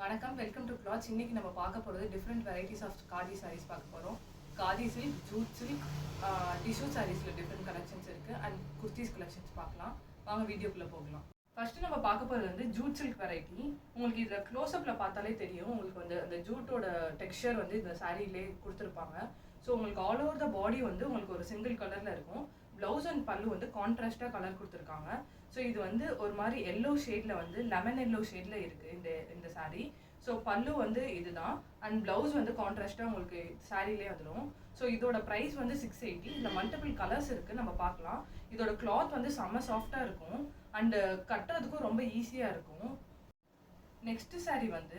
வணக்கம் welcome to clothes இன்னைக்கு நம்ம பார்க்க போகிறது different varieties of khadi sarees பார்க்க போகிறோம் khadi silk jute silk tissue சாரீஸில் டிஃப்ரெண்ட் கலெக்ஷன்ஸ் இருக்குது அண்ட் குர்த்திஸ் கலெக்ஷன்ஸ் பார்க்கலாம். வாங்க வீடியோக்குள்ளே போகலாம். ஃபர்ஸ்ட் நம்ம பார்க்க போகிறது வந்து ஜூட் சில்க் வெரைட்டி உங்களுக்கு இதில் க்ளோஸ்அப்பில் பார்த்தாலே தெரியும். உங்களுக்கு வந்து அந்த ஜூட்டோட டெக்ஸ்சர் வந்து இந்த சாரீலே கொடுத்துருப்பாங்க. ஸோ உங்களுக்கு ஆல் ஓவர் த பாடி வந்து உங்களுக்கு ஒரு சிங்கிள் கலரில் இருக்கும். ப்ளவுஸ் அண்ட் பல்லு வந்து கான்ட்ராஸ்டாக கலர் கொடுத்துருக்காங்க. ஸோ இது வந்து ஒரு மாதிரி எல்லோ ஷேடில் வந்து லெமன் எல்லோ ஷேடில் இருக்குது இந்த இந்த சாரீ ஸோ பல்லு வந்து இதுதான். அண்ட் ப்ளவுஸ் வந்து கான்ட்ராஸ்ட்டாக உங்களுக்கு சாரீலே வந்துடும் ஸோ இதோட ப்ரைஸ் வந்து சிக்ஸ் எயிட்டி இதில் மல்டிபிள் கலர்ஸ் இருக்குது நம்ம பார்க்கலாம். இதோட கிளாத் வந்து செம்ம சாஃப்டாக இருக்கும். அண்டு கட்டுறதுக்கும் ரொம்ப ஈஸியாக இருக்கும். நெக்ஸ்ட்டு சாரீ வந்து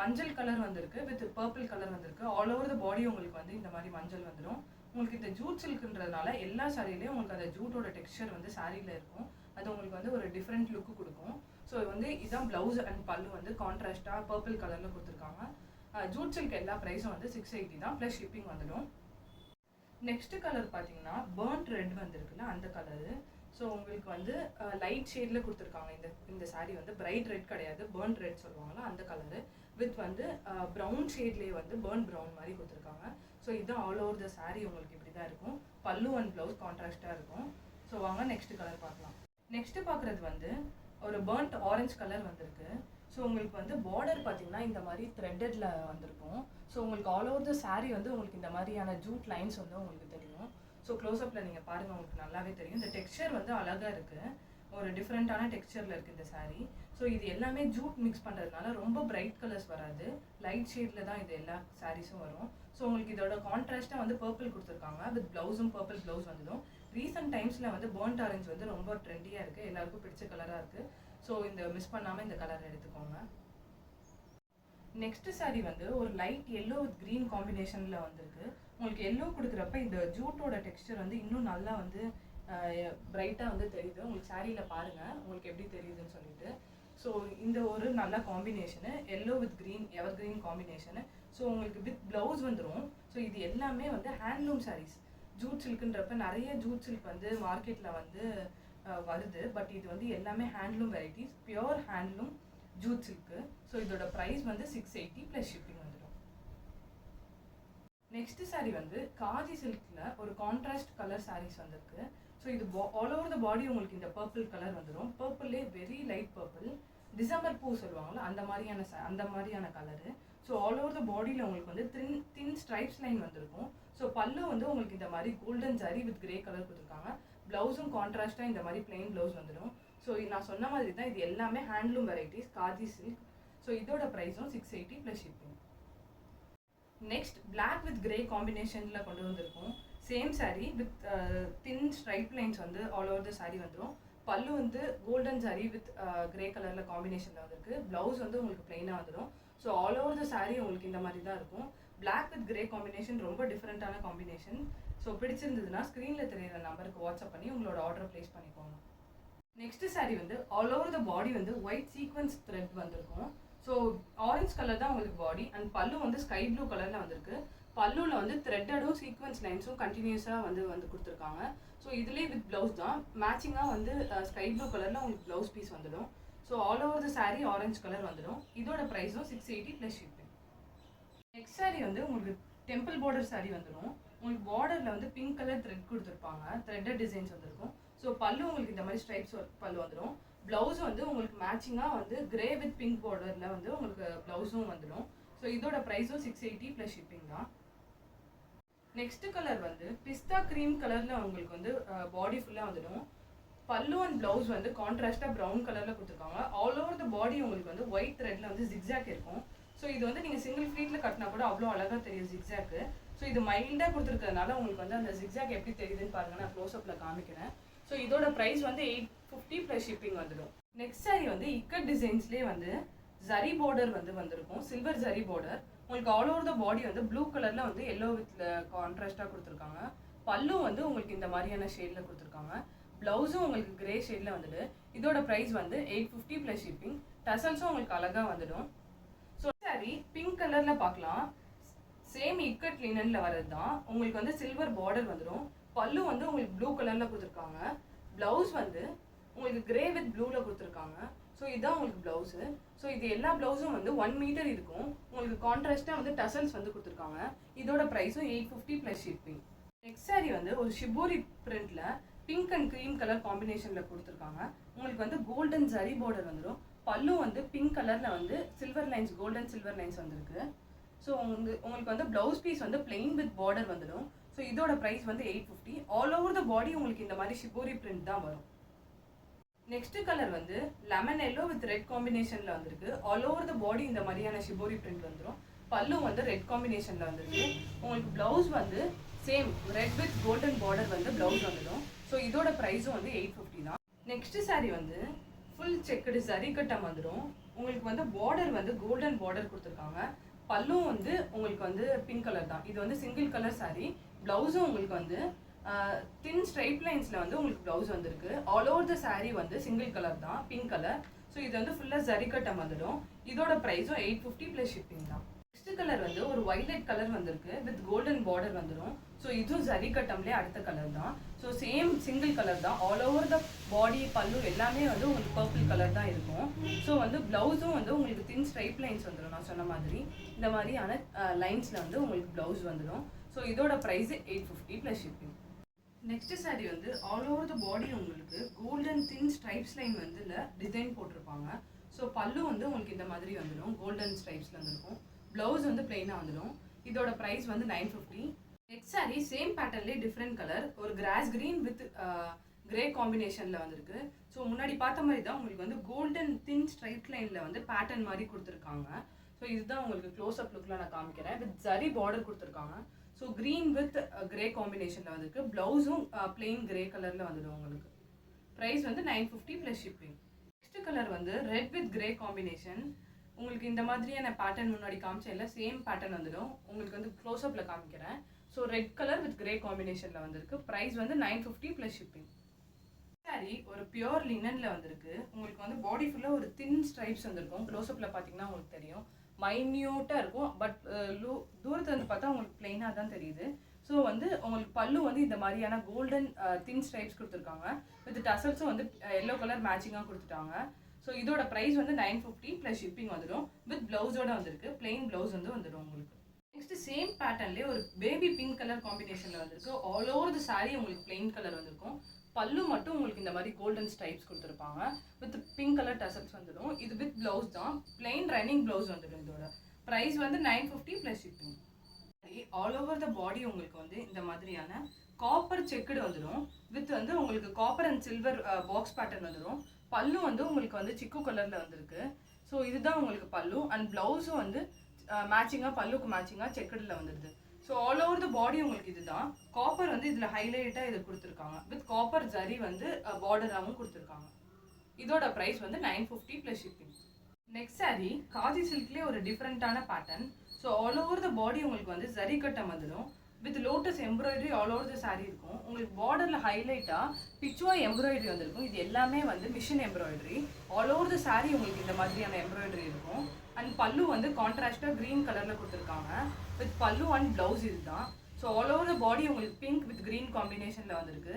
மஞ்சள் கலர் வந்திருக்கு. வித் பர்பிள் கலர் வந்திருக்கு. ஆல் ஓவர் த பாடி உங்களுக்கு வந்து இந்த மாதிரி மஞ்சள் வந்துடும் உங்களுக்கு இந்த ஜூட் சில்க்குன்றதுனால எல்லா சாரிலையும் உங்களுக்கு அந்த ஜூட்டோட டெக்ஸ்சர் வந்து சாரியில் இருக்கும். அது உங்களுக்கு வந்து ஒரு டிஃப்ரெண்ட் லுக்கு கொடுக்கும். ஸோ வந்து இதான் ப்ளவுஸ் அண்ட் பல்லு வந்து கான்ட்ராஸ்டாக பர்பிள் கலரில் கொடுத்துருக்காங்க. ஜூட் சில்க் எல்லா ப்ரைஸும் வந்து சிக்ஸ் எயிட்டி தான் ப்ளஸ் ஷிப்பிங் வந்துடும். நெக்ஸ்ட் கலர் பார்த்தீங்கன்னா பேர்ன்ட் ரெட் வந்துருக்குல்ல அந்த கலரு ஸோ உங்களுக்கு வந்து லைட் ஷேடில் கொடுத்துருக்காங்க. இந்த இந்த சாரீ வந்து பிரைட் ரெட் கிடையாது பேர்ன்ட் ரெட் சொல்லுவாங்களா அந்த கலரு வித் வந்து ப்ரௌன் ஷேட்லேயே வந்து பேர்ன் ப்ரௌன் மாதிரி கொடுத்துருக்காங்க. ஸோ இதுதான் ஆல் ஓவர் த சாரீ உங்களுக்கு இப்படி தான் இருக்கும். பல்லு அண்ட் ப்ளவுஸ் கான்ட்ராஸ்டாக இருக்கும். ஸோ வாங்க நெக்ஸ்ட் கலர் பார்க்கலாம். நெக்ஸ்ட் பார்க்குறது வந்து ஒரு பேர்ன்ட் ஆரஞ்சு கலர் வந்திருக்கு. ஸோ உங்களுக்கு வந்து பார்டர் பார்த்தீங்கன்னா இந்த மாதிரி த்ரெட்டடில் வந்திருக்கும். ஸோ உங்களுக்கு ஆல் ஓவர் த சாரீ வந்து உங்களுக்கு இந்த மாதிரியான ஜூட் லைன்ஸ் வந்து உங்களுக்கு தெரியும். ஸோ க்ளோஸ்அப்பில் நீங்கள் பாருங்கள் உங்களுக்கு நல்லாவே தெரியும். இந்த டெக்ஸ்சர் வந்து அழகாக இருக்குது ஒரு டிஃப்ரெண்ட்டான டெக்ஸ்சரில் இருக்குது இந்த சாரீ ஸோ இது எல்லாமே ஜூட் மிக்ஸ் பண்ணுறதுனால ரொம்ப பிரைட் கலர்ஸ் வராது. லைட் ஷேடில் தான் இது எல்லா சாரீஸும் வரும். ஸோ உங்களுக்கு இதோட கான்ட்ராஸ்ட்டாக வந்து பர்பிள் கொடுத்துருக்காங்க. வித் ப்ளவுஸும் பர்பிள் ப்ளவுஸ் வந்துடும். ரீசெண்ட் டைம்ஸில் வந்து பேர்ன்ட் ஆரஞ்ச் வந்து ரொம்ப ட்ரெண்டியாக இருக்குது எல்லாருக்கும் பிடிச்ச கலராக இருக்குது ஸோ இந்த மிஸ் பண்ணாமல் இந்த கலர் எடுத்துக்கோங்க. நெக்ஸ்ட் saree வந்து ஒரு லைட் எல்லோ வித் க்ரீன் காம்பினேஷனில் வந்திருக்கு. உங்களுக்கு எல்லோ கொடுக்குறப்ப இந்த ஜூட்டோட டெக்ஸ்டர் வந்து இன்னும் நல்லா வந்து பிரைட்டாக வந்து தெரியுது. உங்களுக்கு சாரியில் பாருங்கள் உங்களுக்கு எப்படி தெரியுதுன்னு சொல்லிட்டு. ஸோ இந்த ஒரு நல்ல combination yellow with green ever green combination so உங்களுக்கு வித் ப்ளவுஸ் வந்துடும் ஸோ இது எல்லாமே வந்து ஹேண்ட்லூம் சாரீஸ் ஜூட் சில்க்குன்றப்ப நிறைய ஜூட் சில்க் வந்து மார்க்கெட்டில் வந்து வருது. பட் இது வந்து எல்லாமே handloom varieties pure handloom jute silk so இதோட ப்ரைஸ் வந்து சிக்ஸ் எயிட்டி ப்ளஸ் ஷிப்பிங் வந்துடும் நெக்ஸ்ட் saree வந்து காஜி சில்கில் ஒரு கான்ட்ராஸ்ட் கலர் சாரீஸ் வந்திருக்கு. ஸோ இது ஆல் ஓவர் த பாடி உங்களுக்கு இந்த பர்பிள் கலர் வந்துடும் பர்பிள்லே வெரி லைட் பர்பிள் டிசம்பர் பூ சொல்லுவாங்கல்ல அந்த மாதிரியான ச அந்த மாதிரியான colour so all over the பாடியில் உங்களுக்கு வந்து தின் தின் ஸ்ட்ரைப்ஸ் லைன் வந்திருக்கும். ஸோ பல்லு வந்து உங்களுக்கு இந்த மாதிரி golden zari with grey colour கொடுத்துருக்காங்க. ப்ளவுஸும் கான்ட்ராஸ்ட்டாக இந்த மாதிரி பிளெயின் ப்ளவுஸ் வந்துடும் ஸோ நான் சொன்ன மாதிரி தான் இது எல்லாமே handloom varieties khadi silk so இதோட ப்ரைஸும் six eighty plus shipping next black with grey காம்பினேஷனில் கொண்டு வந்திருக்கோம். Same saree with thin stripe lines வந்து ஆல் ஓவர் த சாரீ வந்துடும் பல்லு வந்து கோல்டன் சாரீ வித் கிரே கலரில் காம்பினேஷனில் வந்துருக்கு. ப்ளவுஸ் வந்து உங்களுக்கு பிளெயினாக வந்துடும் so all over the saree உங்களுக்கு இந்த மாதிரி தான் இருக்கும். பிளாக் வித் கிரே காம்பினேஷன் ரொம்ப டிஃப்ரெண்ட்டான காம்பினேஷன் ஸோ பிடிச்சிருந்ததுன்னா ஸ்க்ரீனில் தெரியுற நம்பருக்கு வாட்ஸ்அப் பண்ணி உங்களோட ஆர்டர் ப்ளேஸ் பண்ணிக்கோங்க. நெக்ஸ்ட் சாரீ வந்து ஆல் ஓவர் த பாடி வந்து ஒயிட் சீக்வன்ஸ் த்ரெட் வந்திருக்கும். ஸோ ஆரஞ்சு கலர் தான் உங்களுக்கு பாடி அண்ட் பல்லு வந்து ஸ்கை ப்ளூ கலரில் வந்திருக்கு. பல்லுவில் வந்து த்ரெட்டடும் சீக்வன்ஸ் லைன்ஸும் கண்டினியூஸாக வந்து வந்து கொடுத்துருக்காங்க. ஸோ இதுலேயே வித் ப்ளவுஸ் தான். மேட்சிங்காக வந்து ஸ்கை ப்ளூ கலரில் உங்களுக்கு ப்ளவுஸ் பீஸ் வந்துடும். So all over the sari orange colour வந்துடும். இதோட ப்ரைஸும் six eighty plus shipping next sari வந்து உங்களுக்கு டெம்பிள் பார்டர் சாரீ வந்துடும் உங்களுக்கு பார்டரில் வந்து பிங்க் கலர் த்ரெட் கொடுத்துருப்பாங்க. த்ரெட்டட் டிசைன்ஸ் வந்துருக்கும். ஸோ பல்லு உங்களுக்கு இந்த மாதிரி ஸ்ட்ரைப்ஸ் பல்லு வந்துடும் ப்ளவுஸ் வந்து உங்களுக்கு மேட்சிங்காக வந்து கிரே வித் பிங்க் பார்டரில் வந்து உங்களுக்கு ப்ளவுஸும் வந்துடும் ஸோ இதோட ப்ரைஸும் சிக்ஸ் எயிட்டி ப்ளஸ் ஷிப்பிங் தான். நெக்ஸ்ட் கலர் வந்து பிஸ்தா க்ரீம் கலரில் உங்களுக்கு வந்து பாடி ஃபுல்லாக வந்துடும். பல்லு அண்ட் ப்ளவுஸ் வந்து கான்ட்ராஸ்டாக ப்ரௌன் கலரில் கொடுத்துருக்காங்க. ஆல் ஓவர் த பாடி உங்களுக்கு வந்து ஒயிட் த்ரெட்டில் வந்து ஜிக்ஸாக் இருக்கும். ஸோ இது வந்து நீங்கள் சிங்கிள் ஃபீட்டில் கட்டினா கூட அவ்வளோ அழகாக தெரியும் ஜிக்ஸாக்கு ஸோ இது மைல்டாக கொடுத்துருக்கறதுனால உங்களுக்கு வந்து அந்த ஜிக்ஸாக் எப்படி தெரியுதுன்னு பாருங்க. நான் க்ளோஸ்அப்பில் காமிக்கிறேன். ஸோ இதோட ப்ரைஸ் வந்து எயிட் ஃபிஃப்டி ப்ளஸ் ஷிப்பிங் வந்துடும். நெக்ஸ்ட் சாரி வந்து இக்கட் டிசைன்ஸ்லேயே வந்து ஜரி பார்டர் வந்து வந்திருக்கும். சில்வர் ஜரி பார்டர் உங்களுக்கு ஆல் ஓவர் த பாடி வந்து ப்ளூ கலரில் வந்து எல்லோ வித் கான்ட்ராஸ்டாக கொடுத்துருக்காங்க. பல்லும் வந்து உங்களுக்கு இந்த மாதிரியான ஷேடில் கொடுத்துருக்காங்க. ப்ளவுஸும் உங்களுக்கு கிரே ஷேடில் வந்துடு இதோட ப்ரைஸ் வந்து எயிட் ஃபிஃப்டி ப்ளஸ் ஷிப்பிங் டசல்ஸும் உங்களுக்கு அழகாக வந்துடும். ஸோ சாரி பிங்க் கலரில் பார்க்கலாம். சேம் இக்கட் லினனில் வர்றது தான் உங்களுக்கு வந்து சில்வர் பார்டர் வந்துடும் பல்லு வந்து உங்களுக்கு ப்ளூ கலரில் கொடுத்துருக்காங்க. ப்ளவுஸ் வந்து உங்களுக்கு கிரே வித் ப்ளூவில் கொடுத்துருக்காங்க. ஸோ இதுதான் உங்களுக்கு ப்ளவுஸு ஸோ இது எல்லா ப்ளவுஸும் வந்து ஒன் மீட்டர் இருக்கும். உங்களுக்கு கான்ட்ராஸ்ட்டாக வந்து டசல்ஸ் வந்து கொடுத்துருக்காங்க. இதோட ப்ரைஸும் eight fifty plus shipping next saree வந்து ஒரு ஷிபோரி பிரிண்ட்ல பிங்க் அண்ட் க்ரீம் கலர் காம்பினேஷனில் கொடுத்துருக்காங்க. உங்களுக்கு வந்து கோல்டன் ஜரி பார்டர் வந்துடும் பல்லு வந்து பிங்க் கலரில் வந்து silver lines golden silver lines வந்திருக்கு. ஸோ உங்களுக்கு உங்களுக்கு வந்து ப்ளவுஸ் பீஸ் வந்து பிளெயின் வித் பார்டர் வந்துடும் ஸோ இதோட ப்ரைஸ் வந்து eight fifty all over the body உங்களுக்கு இந்த மாதிரி ஷிபோரி பிரிண்ட் தான் வரும். நெக்ஸ்ட் கலர் வந்து லெமன் எல்லோ வித் ரெட் காம்பினேஷன்ல வந்திருக்கு. ஆல் ஓவர் த பாடி இந்த மாதிரியான ஷிபோரி பிரிண்ட் வந்துடும் பல்லு வந்து ரெட் காம்பினேஷன்ல வந்திருக்கு. உங்களுக்கு பிளவுஸ் வந்து same red with golden border வந்து பிளவுஸ் வந்துடும் ஸோ இதோட ப்ரைஸும் வந்து எயிட் ஃபிஃப்டி தான். நெக்ஸ்ட் saree வந்து ஃபுல் செக்குடு சரி கட்டம் வந்துடும் உங்களுக்கு வந்து பார்டர் வந்து கோல்டன் பார்டர் கொடுத்துருக்காங்க. பல்லும் வந்து உங்களுக்கு வந்து பிங்க் கலர் தான். இது வந்து சிங்கிள் கலர் saree. பிளவுஸும் உங்களுக்கு வந்து தின் ஸ்ட்ரைட் லைன்ஸில் வந்து உங்களுக்கு ப்ளவுஸ் வந்திருக்கு. ஆல் ஓவர் த சாரீ வந்து சிங்கிள் கலர் தான் பிங்க் கலர் ஸோ இது வந்து ஃபுல்லாக ஜரிக்கட்டம் வந்துடும். இதோட ப்ரைஸும் எயிட் ஃபிஃப்டி ப்ளஸ் ஷிப்பிங் தான். நெக்ஸ்ட் கலர் வந்து ஒரு வைலட் கலர் வந்திருக்கு வித் கோல்டன் பார்டர் வந்துடும் ஸோ இதுவும் ஜரிக்கட்டம்லேயே அடுத்த கலர் தான். ஸோ சேம் சிங்கிள் கலர் தான். ஆல் ஓவர் த பாடி பல்லு எல்லாமே வந்து உங்களுக்கு பர்பிள் கலர் தான் இருக்கும். ஸோ வந்து ப்ளவுஸும் வந்து உங்களுக்கு தின் ஸ்ட்ரைப் லைன்ஸ் வந்துடும் நான் சொன்ன மாதிரி. இந்த மாதிரியான லைன்ஸில் வந்து உங்களுக்கு ப்ளவுஸ் வந்துடும் ஸோ இதோட price eight fifty plus shipping next saree வந்து ஆல் ஓவர் த பாடி உங்களுக்கு கோல்டன் தின் ஸ்ட்ரைப்ஸ் லைன் வந்து டிசைன் போட்டிருப்பாங்க. ஸோ பல்லு வந்து உங்களுக்கு இந்த மாதிரி வந்துடும் கோல்டன் ஸ்ட்ரைப்ஸில் வந்துருக்கும். ப்ளவுஸ் வந்து பிளெயினாக வந்துடும் இதோட ப்ரைஸ் வந்து nine fifty next saree same பேட்டர்ன்லேயே different colour ஒரு கிராஸ் கிரீன் வித் கிரே காம்பினேஷனில் வந்திருக்கு. ஸோ முன்னாடி பார்த்த மாதிரி தான் உங்களுக்கு வந்து கோல்டன் தின் ஸ்ட்ரைட் லைனில் வந்து பேட்டர்ன் மாதிரி கொடுத்துருக்காங்க. ஸோ இதுதான் உங்களுக்கு க்ளோஸ் அப் லுக்கில் நான் காமிக்கிறேன். வித் ஜரி பார்டர் கொடுத்துருக்காங்க. ஸோ க்ரீன் வித் கிரே காம்பினேஷனில் வந்துருக்கு. ப்ளவுஸும் பிளெயின் கிரே கலரில் வந்துடும் உங்களுக்கு. ப்ரைஸ் வந்து nine fifty plus shipping next colour வந்து ரெட் வித் கிரே காம்பினேஷன் உங்களுக்கு இந்த மாதிரியான பேட்டர்ன் முன்னாடி காமிச்சேன்ல சேம் பேட்டர்ன் வந்துடும். உங்களுக்கு வந்து க்ளோஸ்அப்பில் காமிக்கிறேன். So red colour with grey காம்பினேஷனில் வந்திருக்கு. ப்ரைஸ் வந்து nine fifty plus shipping saree ஒரு பியோர் லினனில் வந்திருக்கு. உங்களுக்கு வந்து பாடி ஃபுல்லாக ஒரு தின் ஸ்ட்ரைப்ஸ் வந்திருக்கும். க்ளோஸ்அப்பில் பார்த்தீங்கன்னா உங்களுக்கு தெரியும். மைன்யூட்டாக இருக்கும். பட் லூ தூரத்தில் வந்து பார்த்தா உங்களுக்கு பிளெயினாக தான் தெரியுது. ஸோ வந்து உங்களுக்கு பல்லு வந்து இந்த மாதிரியான கோல்டன் தின் ஸ்ட்ரைப்ஸ் கொடுத்துருக்காங்க. வித் டசல்ஸும் வந்து எல்லோ கலர் மேட்சிங்காக கொடுத்துட்டாங்க. ஸோ இதோட ப்ரைஸ் வந்து நைன் ஃபிஃப்டி ப்ளஸ் ஷிப்பிங் வந்துடும். வித் ப்ளவுஸோட வந்திருக்கு. பிளெயின் ப்ளவுஸ் வந்து வந்துடும் உங்களுக்கு. நெக்ஸ்ட் சேம் பேட்டர்ன்லேயே ஒரு பேபி பிங்க் கலர் காம்பினேஷனில் வந்திருக்கு. ஆல் ஓவர் த saree உங்களுக்கு பிளெயின் கலர் வந்திருக்கும். பல்லு மட்டும் உங்களுக்கு இந்த மாதிரி கோல்டன் ஸ்ட்ரைப்ஸ் கொடுத்துருப்பாங்க. வித் பிங்க் கலர் டசல்ஸ் வந்துடும். இது வித் ப்ளவுஸ் தான். பிளெயின் ரன்னிங் ப்ளவுஸ் வந்துடும் இதோட. ப்ரைஸ் வந்து nine fifty plus shipping all over the body உங்களுக்கு வந்து இந்த மாதிரியான காப்பர் செக்குடு வந்துடும். வித் வந்து உங்களுக்கு copper and silver box pattern வந்துடும். பல்லு வந்து உங்களுக்கு வந்து சிக்கு கலரில் வந்திருக்கு. ஸோ இதுதான் உங்களுக்கு பல்லு. அண்ட் ப்ளவுஸும் வந்து மேட்சிங்காக பல்லுக்கு மேட்சிங்காக செக்குடில் வந்துடுது. So all over the body உங்களுக்கு இதுதான். காப்பர் வந்து இதில் ஹைலைட்டாக இது கொடுத்துருக்காங்க. வித் காப்பர் ஜரி வந்து பார்டராகவும் கொடுத்துருக்காங்க. இதோட ப்ரைஸ் வந்து nine fifty plus shipping next saree khadi சில்க்லேயே ஒரு டிஃப்ரெண்ட்டான pattern so all over the body உங்களுக்கு வந்து ஜரி கட்டம் வந்துடும் with lotus embroidery all over the saree இருக்கும். உங்களுக்கு பார்டரில் ஹைலைட்டாக பிச்சுவா எம்ப்ராய்டரி வந்திருக்கும். இது எல்லாமே வந்து machine embroidery all over the saree உங்களுக்கு இந்த மாதிரியான எம்ப்ராய்டரி இருக்கும். அண்ட் பல்லு வந்து கான்ட்ராஸ்டாக க்ரீன் கலரில் கொடுத்துருக்காங்க. வித் பல்லு அண்ட் ப்ளவுஸ் இதுதான். So all over the body உங்களுக்கு பிங்க் வித் க்ரீன் காம்பினேஷனில் வந்திருக்கு.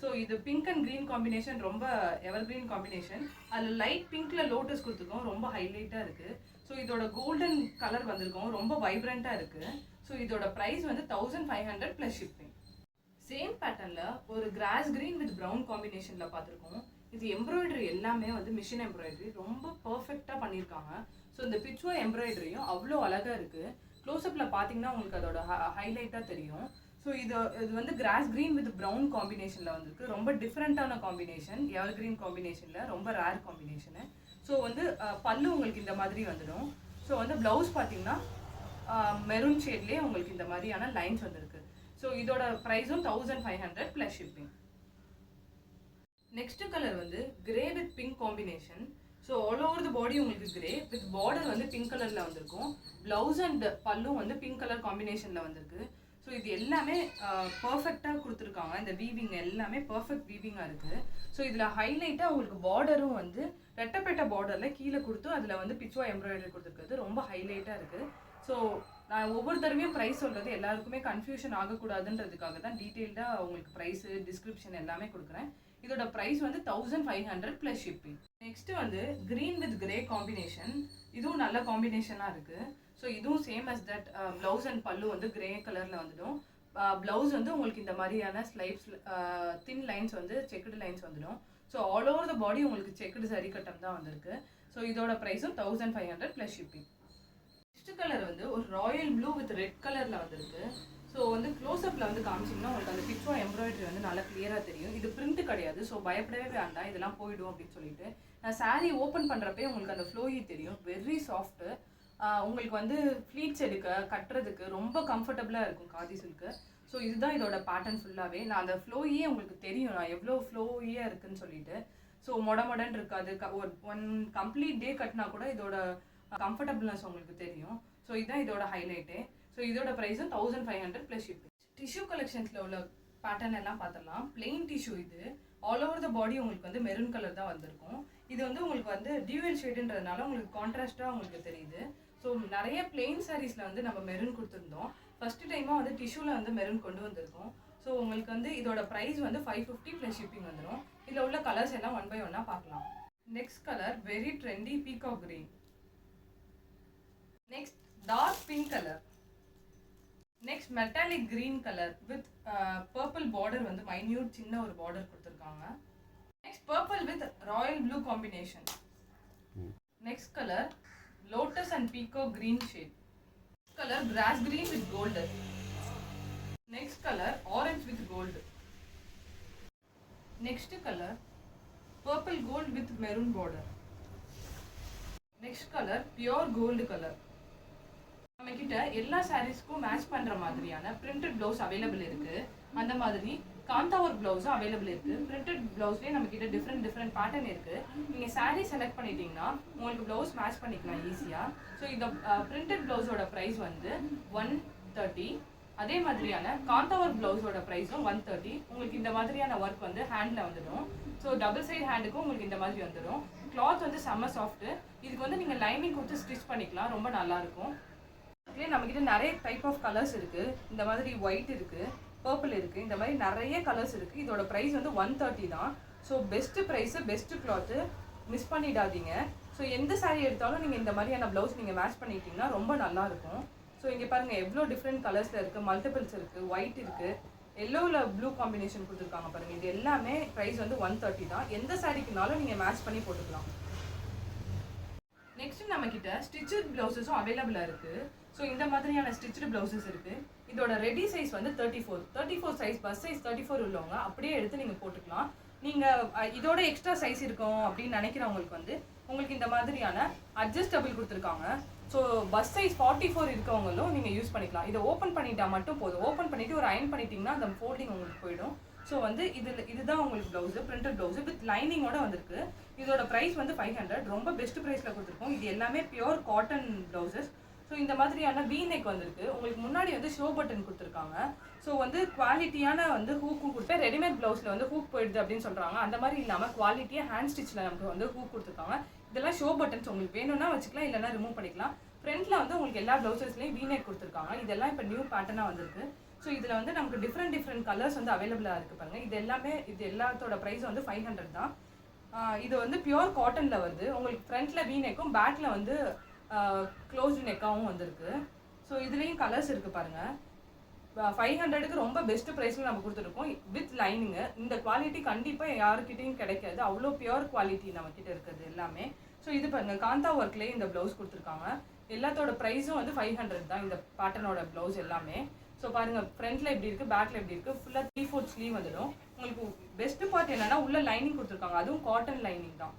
ஸோ இது பிங்க் அண்ட் க்ரீன் காம்பினேஷன் ரொம்ப எவர் க்ரீன் காம்பினேஷன் அதில் லைட் பிங்க்ல லோட்டஸ் கொடுத்துருக்கோம். ரொம்ப ஹைலைட்டாக இருக்குது ஸோ இதோட கோல்டன் கலர் வந்திருக்கோம். ரொம்ப வைப்ரண்ட்டாக இருக்குது ஸோ இதோட ப்ரைஸ் வந்து thousand five hundred plus shipping same பேட்டர்னில் ஒரு கிராஸ் கிரீன் வித் ப்ரௌன் காம்பினேஷனில் பார்த்துருக்கோம். இது எம்ப்ராய்டரி எல்லாமே வந்து மிஷின் எம்ப்ராய்டரி ரொம்ப பர்ஃபெக்டாக பண்ணியிருக்காங்க. ஸோ இந்த பிச்சுவா எம்ப்ராய்டரியும் அவ்வளோ அழகாக இருக்குது க்ளோஸ்அப்பில் பார்த்தீங்கன்னா உங்களுக்கு அதோட ஹைலைட்டாக தெரியும். ஸோ இது இது வந்து கிராஸ் க்ரீன் வித் ப்ரௌன் காம்பினேஷனில் வந்திருக்கு. ரொம்ப டிஃப்ரெண்ட்டான காம்பினேஷன் எவர் கிரீன் காம்பினேஷனில் ரொம்ப ரேர் காம்பினேஷனு ஸோ வந்து பல்லு உங்களுக்கு இந்த மாதிரி வந்துடும். ஸோ வந்து ப்ளவுஸ் பார்த்தீங்கன்னா மெரூன் ஷேட்லேயே உங்களுக்கு இந்த மாதிரியான லைன்ஸ் வந்திருக்கு. ஸோ இதோட ப்ரைஸும் thousand five hundred plus shipping next colour வந்து grey with pink combination so all over the body உங்களுக்கு கிரே வித் பார்டர் வந்து பிங்க் கலரில் வந்திருக்கும். ப்ளவுஸ் அண்ட் பல்லும் வந்து பிங்க் கலர் காம்பினேஷனில் வந்திருக்கு. ஸோ இது எல்லாமே பர்ஃபெக்டாக கொடுத்துருக்காங்க. இந்த வீவிங் எல்லாமே பர்ஃபெக்ட் வீவிங்காக இருக்குது ஸோ இதில் ஹைலைட்டாக உங்களுக்கு பார்டரும் வந்து ரெட்டப்பேட்டை பார்டரில் கீழே கொடுத்து அதில் வந்து பிச்சுவா எம்ப்ராய்டரி கொடுத்துருக்குறது. ரொம்ப ஹைலைட்டாக இருக்குது ஸோ நான் ஒவ்வொரு தடவையும் ப்ரைஸ் சொல்கிறது எல்லாருக்குமே கன்ஃபியூஷன் ஆகக்கூடாதுன்றதுக்காக தான் டீட்டெயில்டாக உங்களுக்கு ப்ரைஸு டிஸ்கிரிப்ஷன் எல்லாமே கொடுக்குறேன். இதோட ப்ரைஸ் வந்து thousand five hundred plus shipping next வந்து க்ரீன் வித் கிரே காம்பினேஷன் இதுவும் நல்ல காம்பினேஷனாக இருக்குது ஸோ இதுவும் same as that blouse and பல்லு வந்து கிரே கலரில் வந்துடும். Uh, ப்ளவுஸ் வந்து உங்களுக்கு இந்த மாதிரியான ஸ்லைப்ஸ் தின் லைன்ஸ் வந்து செக்குடு லைன்ஸ் வந்துடும். So all over the body உங்களுக்கு செக்குடு சரி கட்டம் தான் வந்திருக்கு. ஸோ இதோட ப்ரைஸும் thousand five hundred plus shipping next colour வந்து ஒரு ராயல் ப்ளூ வித் ரெட் கலரில் வந்திருக்கு. ஸோ வந்து க்ளோஸ்அப்பில் வந்து காமிச்சிங்கன்னா உங்களுக்கு அந்த பிக்சர் எம்ப்ராய்டரி வந்து நல்லா கிளியராக தெரியும். இது பிரிண்ட் கிடையாது. ஸோ பயப்படவே வேண்டாம். இதெல்லாம் போயிடும் அப்படின்னு சொல்லிட்டு. நான் saree ஓப்பன் பண்ணுறப்பே உங்களுக்கு அந்த ஃப்ளோயி தெரியும். வெரி சாஃப்ட்டு உங்களுக்கு வந்து ஃப்ளீட்ஸ் எடுக்க கட்டுறதுக்கு ரொம்ப கம்ஃபர்டபுளாக இருக்கும் காதி சில்க்கு ஸோ இதுதான் இதோட பேட்டர்ன் ஃபுல்லாகவே நான் அந்த ஃப்ளோயே உங்களுக்கு தெரியும். நான் எவ்வளோ ஃப்ளோயியாக இருக்குன்னு சொல்லிட்டு. ஸோ மொட மொடன் இருக்காது. க- ஒரு ஒன் கம்ப்ளீட் டே கட்டினா கூட இதோட கம்ஃபர்டபுள்னஸ் உங்களுக்கு தெரியும். ஸோ இதுதான் இதோட ஹைலைட்டே ஸோ இதோட ப்ரைஸும் thousand five hundred plus shipping tissue கலெக்ஷன்ஸில் உள்ள பேட்டர்ன் எல்லாம் பார்த்துடலாம் பிளெயின் டிஷ்யூ இது. ஆல் ஓவர் த பாடி உங்களுக்கு வந்து மெரூன் கலர் தான் வந்திருக்கும். இது வந்து உங்களுக்கு வந்து டியூவல் ஷேடுன்றதுனால உங்களுக்கு கான்ட்ராஸ்டாக உங்களுக்கு தெரியுது. ஸோ நிறைய பிளெயின் சாரீஸில் வந்து நம்ம மெரூன் கொடுத்துருந்தோம். ஃபஸ்ட்டு டைமாக வந்து டிஷ்யூவில் வந்து மெரூன் கொண்டு வந்திருக்கோம். ஸோ உங்களுக்கு வந்து இதோட ப்ரைஸ் வந்து ஃபைவ் ஃபிஃப்டி ப்ளஸ் ஷிப்பிங் வந்துடும் இதில் உள்ள கலர்ஸ் எல்லாம் ஒன் பை ஒன்னாக பார்க்கலாம் next colour very trendy peacock green next dark pink colour next metallic green colour with purple border வந்து மைன்யூட் சின்ன ஒரு பார்டர் கொடுத்துருக்காங்க. Next purple with royal blue combination next colour lotus and peacock green shade colour grass green with gold next colour orange with gold next colour purple gold with maroon border next colour pure gold colour நம்ம கிட்ட எல்லா சாரீஸ்க்கும் match பண்ற மாதிரியான printed blouse available இருக்கு. அந்த மாதிரி காந்தாவர் பிளவுஸும் available இருக்கு. பிரிண்டட் பிளவுஸ்லயே நம்ம கிட்ட டிஃப்ரெண்ட் டிஃப்ரெண்ட் பேட்டர்ன் இருக்கு. நீங்க சாரீ செலக்ட் பண்ணிட்டீங்கன்னா உங்களுக்கு பிளவுஸ் மேட்ச் பண்ணிக்கலாம் ஈஸியா ஸோ இந்த பிரிண்டட் பிளவுஸோட ப்ரைஸ் வந்து ஒன் தேர்ட்டி அதே மாதிரியான காந்தாவர் பிளவுஸோட ப்ரைஸும் ஒன் தேர்ட்டி உங்களுக்கு இந்த மாதிரியான ஒர்க் வந்து ஹேண்டில் வந்துடும். ஸோ டபுள் சைடு ஹேண்டுக்கும் உங்களுக்கு இந்த மாதிரி வந்துடும். கிளாத் வந்து செம்ம சாஃப்ட்டு இதுக்கு வந்து நீங்கள் லைனிங் கொடுத்து ஸ்டிச் பண்ணிக்கலாம். ரொம்ப நல்லாயிருக்கும் இதுலேயே நம்மக்கிட்ட நிறைய டைப் ஆஃப் கலர்ஸ் இருக்குது இந்த மாதிரி ஒயிட் இருக்குது பர்பிள் இருக்குது இந்த மாதிரி நிறைய கலர்ஸ் இருக்குது இதோட ப்ரைஸ் வந்து ஒன் தேர்ட்டி தான். So best price best cloth miss பண்ணிடாதீங்க. ஸோ எந்த சாரீ எடுத்தாலும் நீங்கள் இந்த மாதிரியான ப்ளவுஸ் நீங்கள் மேட்ச் பண்ணிட்டீங்கன்னா ரொம்ப நல்லாயிருக்கும் ஸோ இங்கே பாருங்கள் எவ்வளோ டிஃப்ரெண்ட் கலர்ஸில் இருக்குது மல்டிபிள்ஸ் இருக்குது ஒயிட் இருக்குது எல்லோவில் ப்ளூ காம்பினேஷன் கொடுத்துருக்காங்க பாருங்கள் இது எல்லாமே ப்ரைஸ் வந்து ஒன் தேர்ட்டி தான். எந்த சாரீக்குனாலும் நீங்கள் மேட்ச் பண்ணி போட்டுக்கலாம். நெக்ஸ்ட் நம்மக்கிட்ட ஸ்டிச்சட் ப்ளவுஸஸும் அவைலபிளாக இருக்குது ஸோ இந்த மாதிரியான ஸ்டிச்சு ப்ளவுசஸ் இருக்குது இதோட ரெடி சைஸ் வந்து thirty four thirty four size bust size thirty four உள்ளவங்க அப்படியே எடுத்து நீங்கள் போட்டுக்கலாம். நீங்கள் இதோட எக்ஸ்ட்ரா சைஸ் இருக்கும் அப்படின்னு நினைக்கிறவங்களுக்கு வந்து உங்களுக்கு இந்த மாதிரியான அட்ஜஸ்டபிள் கொடுத்துருக்காங்க. So bust size forty four இருக்கவங்களும் நீங்கள் யூஸ் பண்ணிக்கலாம். இதை ஓப்பன் பண்ணிட்டா மட்டும் போதும். ஓப்பன் பண்ணிட்டு ஒரு அயன் பண்ணிட்டீங்கன்னா அந்த ஃபோல்டிங் உங்களுக்கு போயிடும். ஸோ வந்து இதில் இதுதான் உங்களுக்கு ப்ளவுஸு பிரிண்டட் ப்ளவுஸு வித் லைனிங்கோட வந்திருக்கு. இதோட ப்ரைஸ் வந்து ஃபைவ் ஹண்ட்ரட் ரொம்ப பெஸ்ட் ப்ரைஸில் கொடுத்துருக்கோம். இது எல்லாமே பியோர் காட்டன் ப்ளவுசஸ் ஸோ இந்த மாதிரியான வீ நெக் வந்திருக்கு. உங்களுக்கு முன்னாடி வந்து ஷோ பட்டன் கொடுத்துருக்காங்க. ஸோ வந்து குவாலிட்டியான வந்து ஹூக்கும் கொடுத்து ரெடிமேட் ப்ளவுஸில் வந்து ஹூக் போயிடுது அப்படின்னு சொல்கிறாங்க அந்த மாதிரி இல்லாமல் குவாலிட்டியாக ஹேண்ட் ஸ்டிச்சில் நமக்கு வந்து ஹூக் கொடுத்துருக்காங்க. இதெல்லாம் ஷோ பட்டன்ஸ் உங்களுக்கு வேணும்னா வச்சுக்கலாம் இல்லைன்னா ரிமூவ் பண்ணிக்கலாம். ஃப்ரண்ட்டில் வந்து உங்களுக்கு எல்லா ப்ளவுசஸ்லேயும் வீ நெக் கொடுத்துருக்காங்க. இதெல்லாம் இப்போ நியூ பேட்டர்னாக வந்திருக்கு. ஸோ இதில் வந்து நமக்கு டிஃப்ரெண்ட் டிஃப்ரெண்ட் கலர்ஸ் வந்து அவைலபிளாக இருக்குது பாருங்க. இது எல்லாமே இது எல்லாத்தோட ப்ரைஸ் வந்து ஃபைவ் ஹண்ட்ரட் தான். இது வந்து பியோர் காட்டனில் வருது. உங்களுக்கு ஃப்ரண்ட்டில் வீ நெக்கும் பேக்கில் வந்து க்ளோஸ்டு நெக்காகவும் வந்திருக்கு. ஸோ இதுலேயும் கலர்ஸ் இருக்குது பாருங்கள் ஃபைவ் ஹண்ட்ரடுக்கு ரொம்ப பெஸ்ட் ப்ரைஸில் நம்ம கொடுத்துருக்கோம். வித் லைனிங்கு இந்த குவாலிட்டி கண்டிப்பாக யாருக்கிட்டையும் கிடைக்காது. அவ்வளோ பியோர் குவாலிட்டி நம்மக்கிட்ட இருக்குது எல்லாமே. ஸோ இது பாருங்கள் காந்தா ஒர்க்லேயே இந்த ப்ளவுஸ் கொடுத்துருக்காங்க. எல்லாத்தோட ப்ரைஸும் வந்து ஃபைவ் ஹண்ட்ரட் தான். இந்த பேட்டர்னோட ப்ளவுஸ் எல்லாமே. ஸோ பாருங்கள் ஃப்ரண்ட்டில் எப்படி இருக்குது பேக்கில் எப்படி இருக்குது ஃபுல்லாக த்ரீ ஃபோர்த் ஸ்லீவ் வந்துடும். உங்களுக்கு பெஸ்ட் பார்ட் என்னென்னா உள்ள லைனிங் கொடுத்துருக்காங்க. அதுவும் காட்டன் லைனிங் தான்.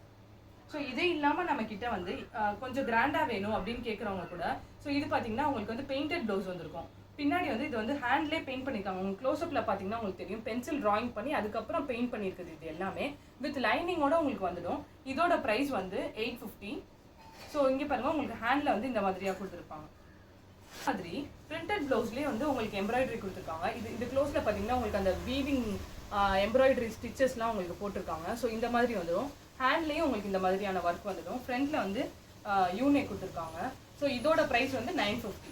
ஸோ இதே இல்லாமல் நம்ம கிட்ட வந்து கொஞ்சம் கிராண்டாக வேணும் அப்படின்னு கேட்குறவங்க கூட. ஸோ இது பார்த்தீங்கன்னா உங்களுக்கு வந்து பெயிண்டட் ப்ளவுஸ் வந்திருக்கும். பின்னாடி வந்து இது வந்து ஹேண்ட்லேயே பெயிண்ட் பண்ணியிருக்காங்க உங்களுக்கு க்ளோஸ்அப்பில் பார்த்தீங்கன்னா உங்களுக்கு தெரியும். பென்சில் ட்ராயிங் பண்ணி அதுக்கப்புறம் பெயிண்ட் பண்ணியிருக்குது இது எல்லாமே. வித் லைனிங்கோட உங்களுக்கு வந்துடும். இதோட ப்ரைஸ் வந்து எயிட் ஃபிஃப்டி ஸோ இங்கே பாருங்கள் உங்களுக்கு ஹேண்டில் வந்து இந்த மாதிரியாக கொடுத்துருப்பாங்க. மாதிரி பிரிண்டட் ப்ளவுஸ்லேயே வந்து உங்களுக்கு எம்ப்ராய்டரி கொடுத்துருக்காங்க. இது இது க்ளோஸில் பார்த்தீங்கன்னா உங்களுக்கு அந்த வீவிங் எம்ப்ராய்டரி ஸ்டிச்சஸ்லாம் உங்களுக்கு போட்டிருக்காங்க. ஸோ இந்த மாதிரி வந்துடும். ஹேண்ட்லேயும் உங்களுக்கு இந்த மாதிரியான ஒர்க் வந்துடும். ஃப்ரண்ட்டில் வந்து யூனே கொடுத்துருக்காங்க. ஸோ இதோட ப்ரைஸ் வந்து நைன் ஃபிஃப்டி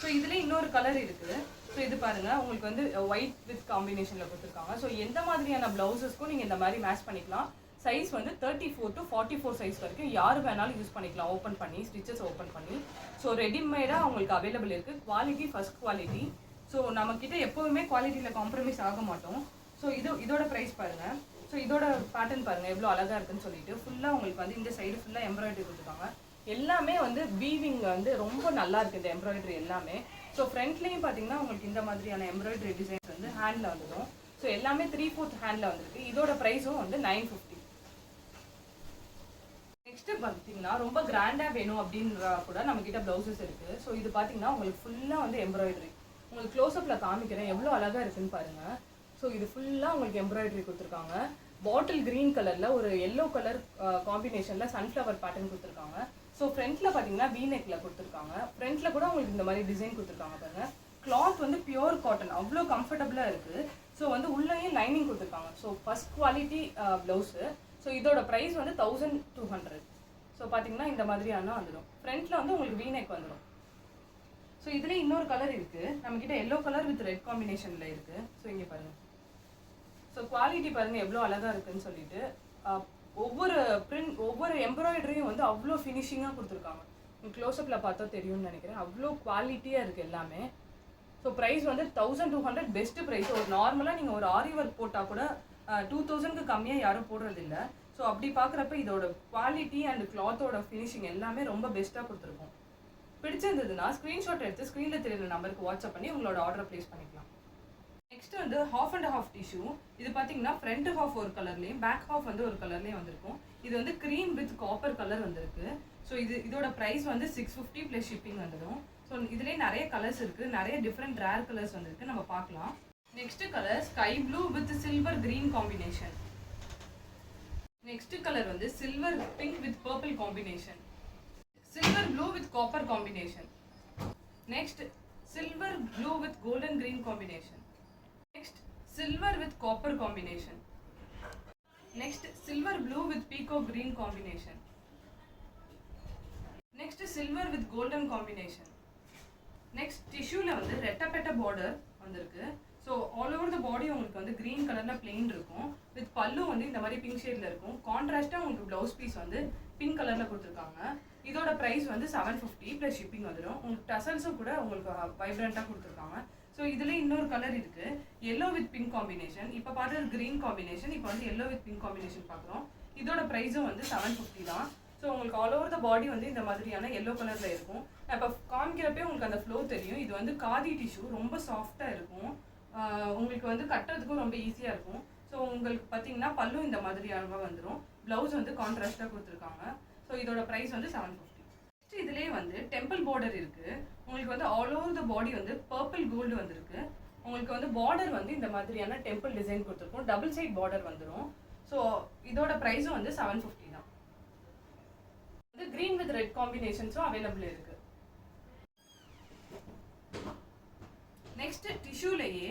ஸோ இதில் இன்னொரு கலர் இருக்குது. ஸோ இது பாருங்கள் உங்களுக்கு வந்து ஒயிட் வித் காம்பினேஷனில் கொடுத்துருக்காங்க. ஸோ எந்த மாதிரியான ப்ளவுசஸ்க்கும் நீங்கள் இந்த மாதிரி மேட்ச் பண்ணிக்கலாம். சைஸ் வந்து thirty four to forty four size வரைக்கும் யார் வேணாலும் யூஸ் பண்ணிக்கலாம். ஓப்பன் பண்ணி ஸ்டிச்சஸ் ஓப்பன் பண்ணி. ஸோ ரெடிமேடாக உங்களுக்கு அவைலபிள் இருக்குது குவாலிட்டி ஃபஸ்ட் குவாலிட்டி ஸோ நம்மக்கிட்ட எப்போவுமே குவாலிட்டியில் காம்ப்ரமைஸ் ஆக மாட்டோம். ஸோ இது இதோட ப்ரைஸ் பாருங்கள் ஸோ இதோட பேட்டர்ன் பாருங்கள் எவ்வளோ அழகாக இருக்குன்னு சொல்லிட்டு. ஃபுல்லாக உங்களுக்கு வந்து இந்த சைடு ஃபுல்லாக எம்ப்ராய்டரி கொடுத்துருக்காங்க. எல்லாமே வந்து வீவிங் வந்து ரொம்ப நல்லா இருக்குது இந்த எம்ப்ராய்டரி எல்லாமே. ஸோ ஃப்ரண்ட்லேயும் பார்த்தீங்கன்னா உங்களுக்கு இந்த மாதிரியான எம்ப்ராய்டரி டிசைன்ஸ் வந்து ஹேண்டில் வந்துடும் ஸோ எல்லாமே த்ரீ ஃபோர்த் ஹேண்டில் வந்திருக்கு. இதோட ப்ரைஸும் வந்து நைன் ஃபிஃப்டி நெக்ஸ்ட் பார்த்தீங்கன்னா ரொம்ப கிராண்டாக வேணும் அப்படின்ற கூட நம்மக்கிட்ட ப்ளவுசஸ் இருக்குது ஸோ இது பார்த்தீங்கன்னா உங்களுக்கு ஃபுல்லாக வந்து எம்ப்ராய்டரி உங்களுக்கு க்ளோஸ்அப்ல காமிக்கிறேன். எவ்வளோ அழகாக இருக்குன்னு பாருங்கள் ஸோ இது ஃபுல்லாக உங்களுக்கு எம்ப்ராய்டரி கொடுத்துருக்காங்க. பாட்டில் கிரீன் கலரில் ஒரு எல்லோ கலர் காம்பினேஷனில் சன்ஃப்ளவர் பேட்டர்ன் கொடுத்துருக்காங்க. ஸோ ஃப்ரண்ட்டில் பார்த்தீங்கன்னா வி கொடுத்துருக்காங்க. ஃப்ரண்ட்டில் கூட உங்களுக்கு இந்த மாதிரி டிசைன் கொடுத்துருக்காங்க பாருங்கள் கிளாத் வந்து பியூர் காட்டன் அவ்வளோ கம்ஃபர்டபுளாக இருக்குது ஸோ வந்து உள்ளேயும் லைனிங் கொடுத்துருக்காங்க. So first quality blouse so இதோட ப்ரைஸ் வந்து தௌசண்ட் டூ ஹண்ட்ரட் ஸோ பார்த்தீங்கன்னா இந்த மாதிரியான வந்துடும். ஃப்ரண்ட்டில் வந்து உங்களுக்கு வீநெக் வந்துடும். ஸோ இதில் இன்னொரு கலர் இருக்குது நம்மக்கிட்ட எல்லோ கலர் வித் ரெட் காம்பினேஷனில் இருக்குது ஸோ இங்கே பாருங்கள் ஸோ குவாலிட்டி பாருங்க எவ்வளோ அழகாக இருக்குன்னு சொல்லிட்டு ஒவ்வொரு பிரிண்ட் ஒவ்வொரு எம்ப்ராய்டரியும் வந்து அவ்வளோ ஃபினிஷிங்காக கொடுத்துருக்காங்க. க்ளோஸ்அப்பில் பார்த்தா தெரியும்னு நினைக்கிறேன். அவ்வளோ குவாலிட்டியாக இருக்குது எல்லாமே. ஸோ ப்ரைஸ் வந்து thousand two hundred best price ஒரு நார்மலாக நீங்கள் ஒரு ஆரி ஒர்க் போட்டால் கூட டூ தௌசண்ட்க்கு கம்மியாக யாரும் போடுறதில்ல. ஸோ அப்படி பார்க்குறப்ப இதோட குவாலிட்டி அண்ட் கிளாத்தோட ஃபினிஷிங் எல்லாமே ரொம்ப பெஸ்ட்டாக கொடுத்துருக்கோம். பிடிச்சிருந்ததுன்னா ஸ்க்ரீன்ஷாட் எடுத்து ஸ்க்ரீனில் தெரியுற நம்பருக்கு வாட்ஸ்அப் பண்ணி உங்களோட ஆர்டர் ப்ளேஸ் பண்ணிக்கலாம். நெக்ஸ்ட் வந்து ஹாஃப் அண்ட் ஹாஃப் டிஷ்யூ இது பார்த்தீங்கன்னா ஃப்ரண்ட் ஹாஃப் ஒரு கலர்லேயும் பேக் ஹாஃப் வந்து ஒரு கலர்லேயும் வந்திருக்கும். இது வந்து க்ரீம் வித் காப்பர் கலர் வந்திருக்கு. ஸோ இது இதோட ப்ரைஸ் வந்து சிக்ஸ் ஃபிஃப்டி ப்ளஸ் ஷிப்பிங் வந்துடும் ஸோ இதுலேயே நிறைய கலர்ஸ் இருக்குது நிறைய டிஃப்ரெண்ட் ரேர் கலர்ஸ் வந்திருக்கு. நம்ம பார்க்கலாம். Next colour sky blue with silver green combination next colour வந்து silver pink with purple combination silver blue with copper combination next silver blue with golden green combination next silver with copper combination next silver blue with peacock green combination next silver with golden combination next டிஷ்யூல வந்து ரெட்டப்பெட்ட border வந்திருக்கு. So all over the body உங்களுக்கு வந்து green கலரில் plain இருக்கும். With பல்லு வந்து இந்த மாதிரி பிங்க் ஷேட்ல இருக்கும். கான்ட்ராஸ்ட்டாக உங்களுக்கு ப்ளவுஸ் பீஸ் வந்து பிங்க் கலரில் கொடுத்துருக்காங்க. இதோட ப்ரைஸ் வந்து செவன் ஃபிஃப்டி ப்ளஸ் ஷிப்பிங் வந்துடும் உங்களுக்கு டசல்ஸும் கூட உங்களுக்கு வைப்ரண்ட்டாக கொடுத்துருக்காங்க. ஸோ இதுல இன்னொரு கலர் இருக்கு. எல்லோ வித் பிங்க் காம்பினேஷன் இப்போ பார்த்தது கிரீன் காம்பினேஷன் இப்போ வந்து எல்லோ வித் பிங்க் காம்பினேஷன் பார்க்குறோம் இதோட ப்ரைஸும் வந்து செவன் ஃபிஃப்டி தான். ஸோ உங்களுக்கு ஆல் ஓவர் த பாடி வந்து இந்த மாதிரியான எல்லோ கலரில் இருக்கும். நான் இப்போ காமிக்கிறப்பே உங்களுக்கு அந்த ஃப்ளோ தெரியும். இது வந்து காதி டிஷ்யூ ரொம்ப சாஃப்டாக இருக்கும். உங்களுக்கு வந்து கட்டுறதுக்கும் ரொம்ப ஈஸியாக இருக்கும். ஸோ உங்களுக்கு பார்த்தீங்கன்னா பல்லும் இந்த மாதிரியாக வந்துடும் ப்ளவுஸ் வந்து கான்ட்ராஸ்டாக கொடுத்துருக்காங்க. ஸோ இதோட ப்ரைஸ் வந்து செவன் ஃபிஃப்டி இதுலேயே வந்து டெம்பிள் பார்டர் இருக்கு. உங்களுக்கு வந்து ஆல் ஓவர் த பாடி வந்து பர்பிள் கோல்டு வந்திருக்கு. உங்களுக்கு வந்து பார்டர் வந்து இந்த மாதிரியான டெம்பிள் டிசைன் கொடுத்துருக்கும். டபுள் சைட் பார்டர் வந்துடும் ஸோ இதோட ப்ரைஸும் வந்து செவன் ஃபிஃப்டி தான். வந்து கிரீன் வித் ரெட் காம்பினேஷன்ஸும் அவைலபிள் இருக்கு. நெக்ஸ்ட் டிஷ்யூலேயே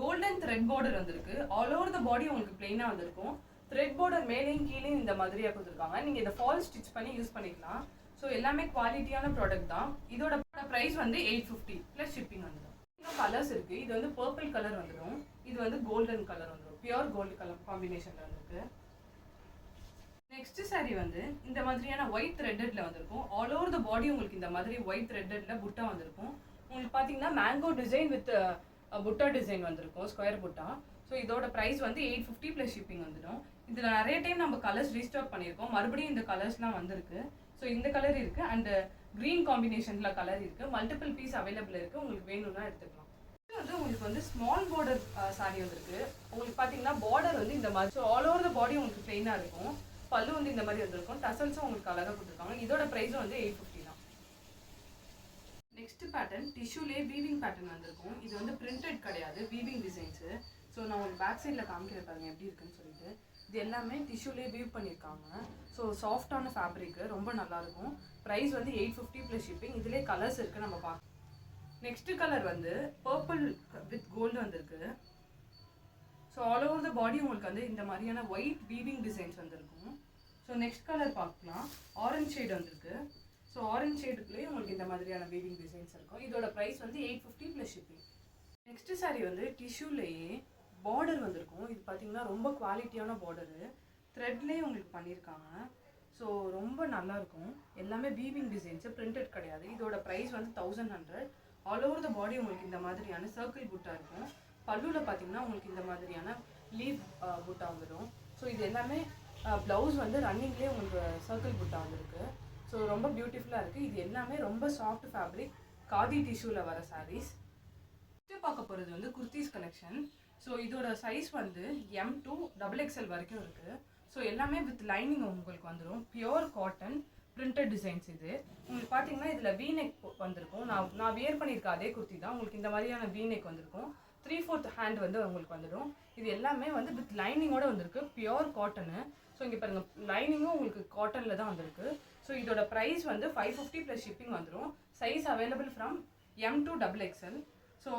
கோல்டன் த்ரெட் பார்டர் வந்திருக்கு. ஆல் ஓவர் த பாடி உங்களுக்கு பிளெயினாக வந்திருக்கும். த்ரெட் பார்டர் மேலேயும் கீழேயும் இந்த மாதிரியா கொடுத்துருக்காங்க. நீங்கள் இதை ஃபால் ஸ்டிச் பண்ணி யூஸ் பண்ணிக்கலாம். ஸோ எல்லாமே குவாலிட்டியான ப்ராடக்ட் தான். இதோட ப்ரைஸ் வந்து எயிட் ஃபிஃப்டி ப்ளஸ் ஷிப்பிங் வந்துடும் இன்னும் கலர்ஸ் இருக்கு. இது வந்து பர்பிள் கலர் வந்துடும் இது வந்து கோல்டன் கலர் வந்துடும் பியோர் கோல்டு கலர் காம்பினேஷன்ல வந்துருக்கு. நெக்ஸ்ட் சாரி வந்து இந்த மாதிரியான ஒயிட் த்ரெட்டட்ல வந்திருக்கும். ஆல் ஓவர் த பாடி உங்களுக்கு இந்த மாதிரி ஒயிட் த்ரெட்டட்ல புட்டா வந்திருக்கும். உங்களுக்கு பாத்தீங்கன்னா mango design with butta design வந்திருக்கும். ஸ்கொயர் புட்டா. ஸோ இதோட ப்ரைஸ் வந்து எயிட் ஃபிஃப்டி ப்ளஸ் ஷிப்பிங் வந்துடும். இதில் நிறைய டைம் நம்ம கலர்ஸ் ரீஸ்டாக் பண்ணியிருக்கோம். மறுபடியும் இந்த கலர்ஸ்லாம் வந்திருக்கு. ஸோ இந்த கலர் இருக்குது அண்டு கிரீன் காம்பினேஷனில் கலர் இருக்குது மல்டிபிள் பீஸ் அவைலபிள் இருக்குது உங்களுக்கு வேணும்னா எடுத்துக்கலாம். வந்து உங்களுக்கு வந்து ஸ்மால் பார்டர் சாரீ வந்திருக்கு உங்களுக்கு பார்த்தீங்கன்னா பார்டர் வந்து இந்த மாதிரி so all over the body உங்களுக்கு பிளெயினா இருக்கும். பல்லு வந்து இந்த மாதிரி வந்திருக்கும். டசல்ஸும் உங்களுக்கு அழகாக கொடுத்துருக்காங்க. இதோட ப்ரைஸ் வந்து எயிட் ஃபிஃப்டி தான். நெக்ஸ்ட் பேட்டர்ன் டிஷ்யூலே வீவிங் பேட்டர்ன் வந்திருக்கும். இது வந்து பிரிண்டட் கிடையாது. வீவிங் டிசைன்ஸு ஸோ நான் உங்களுக்கு பேக் சைடில் காமிக்கிற பாருங்க எப்படி இருக்குன்னு சொல்லிட்டு. இது எல்லாமே டிஷ்யூலே வீவ் பண்ணியிருக்காங்க ஸோ சாஃப்டான ஃபேப்ரிக்கு ரொம்ப நல்லாயிருக்கும். ப்ரைஸ் வந்து எயிட் ஃபிஃப்டி ப்ளஸ் ஷிப்பிங் இதிலே கலர்ஸ் இருக்குது நம்ம பார்க்கலாம் நெக்ஸ்ட் கலர் வந்து பர்பிள் வித் கோல்டு வந்திருக்கு. So all over the body உங்களுக்கு வந்து இந்த மாதிரியான ஒயிட் வீவிங் டிசைன்ஸ் வந்திருக்கும். ஸோ நெக்ஸ்ட் கலர் பார்க்கலாம். ஆரஞ்ச் ஷேட் வந்திருக்கு. ஸோ ஆரஞ்ச் ஷேடுக்குள்ளேயே உங்களுக்கு இந்த மாதிரியான வீவிங் டிசைன்ஸ் இருக்கும். இதோட ப்ரைஸ் வந்து eight fifty plus shipping next saree வந்து டிஷ்யூலேயே பார்டர் வந்திருக்கும். இது பார்த்தீங்கன்னா ரொம்ப குவாலிட்டியான பார்டரு த்ரெட்லேயே உங்களுக்கு பண்ணியிருக்காங்க ஸோ ரொம்ப நல்லா இருக்கும் எல்லாமே வீவிங் டிசைன்ஸு பிரிண்டட் கிடையாது. இதோட ப்ரைஸ் வந்து thousand hundred all over the body உங்களுக்கு இந்த மாதிரியான சர்க்கிள் புட்டாக இருக்கும். பல்லுவில் பார்த்தீங்கன்னா உங்களுக்கு இந்த மாதிரியான லீவ் புட்டாக வந்துடும் ஸோ இது எல்லாமே ப்ளவுஸ் வந்து ரன்னிங்லேயே உங்களுக்கு சர்க்கிள் புட்டாக வந்துருக்கு. ஸோ ரொம்ப பியூட்டிஃபுல்லாக இருக்குது இது எல்லாமே ரொம்ப சாஃப்ட் ஃபேப்ரிக் காதி டிஷ்யூவில் வர சாரீஸ் பார்க்க போகிறது வந்து குர்த்திஸ் கலெக்ஷன் ஸோ இதோட சைஸ் வந்து எம் டூ டபுள் எக்ஸ்எல் வரைக்கும் இருக்குது ஸோ எல்லாமே வித் லைனிங் உங்களுக்கு வந்துடும் பியோர் காட்டன் பிரிண்டட் டிசைன்ஸ் இது. உங்களுக்கு பார்த்தீங்கன்னா இதில் வி நெக் வந்திருக்கும். நான் நான் வியர் பண்ணியிருக்க அதே குர்த்தி தான். உங்களுக்கு இந்த மாதிரியான வி நெக் வந்திருக்கும். த்ரீ ஃபோர்த் ஹேண்ட் வந்து உங்களுக்கு வந்துடும் இது எல்லாமே வந்து வித் லைனிங்கோட வந்திருக்கு. பியோர் காட்டனு ஸோ இங்கே பாருங்கள் லைனிங்கும் உங்களுக்கு காட்டனில் தான் வந்திருக்கு. ஸோ இதோட ப்ரைஸ் வந்து ஃபைவ் ஃபிஃப்டி ப்ளஸ் ஷிப்பிங் வந்துடும் size available from M to double XL so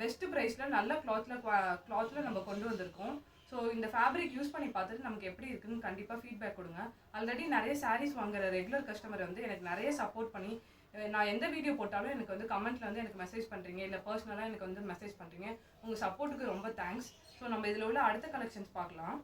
best ப்ரைஸில் நல்ல கிளாத்தில் கிளாத்தில் நம்ம கொண்டு வந்திருக்கோம். ஸோ இந்த ஃபேப்ரிக் யூஸ் பண்ணி பார்த்துட்டு நமக்கு எப்படி இருக்குன்னு கண்டிப்பாக ஃபீட்பேக் கொடுங்க. ஆல்ரெடி நிறைய சாரீஸ் வாங்குற ரெகுலர் கஸ்டமர் வந்து எனக்கு நிறைய சப்போர்ட் பண்ணி நான் எந்த வீடியோ போட்டாலும் எனக்கு வந்து கமெண்ட்டில் வந்து எனக்கு மெசேஜ் பண்ணுறீங்க இல்லை பர்சனலாக எனக்கு வந்து மெசேஜ் பண்ணுறீங்க உங்கள் சப்போர்ட்டுக்கு ரொம்ப தேங்க்ஸ் ஸோ நம்ம இதில் உள்ள அடுத்த கலெக்ஷன்ஸ் பார்க்கலாம்.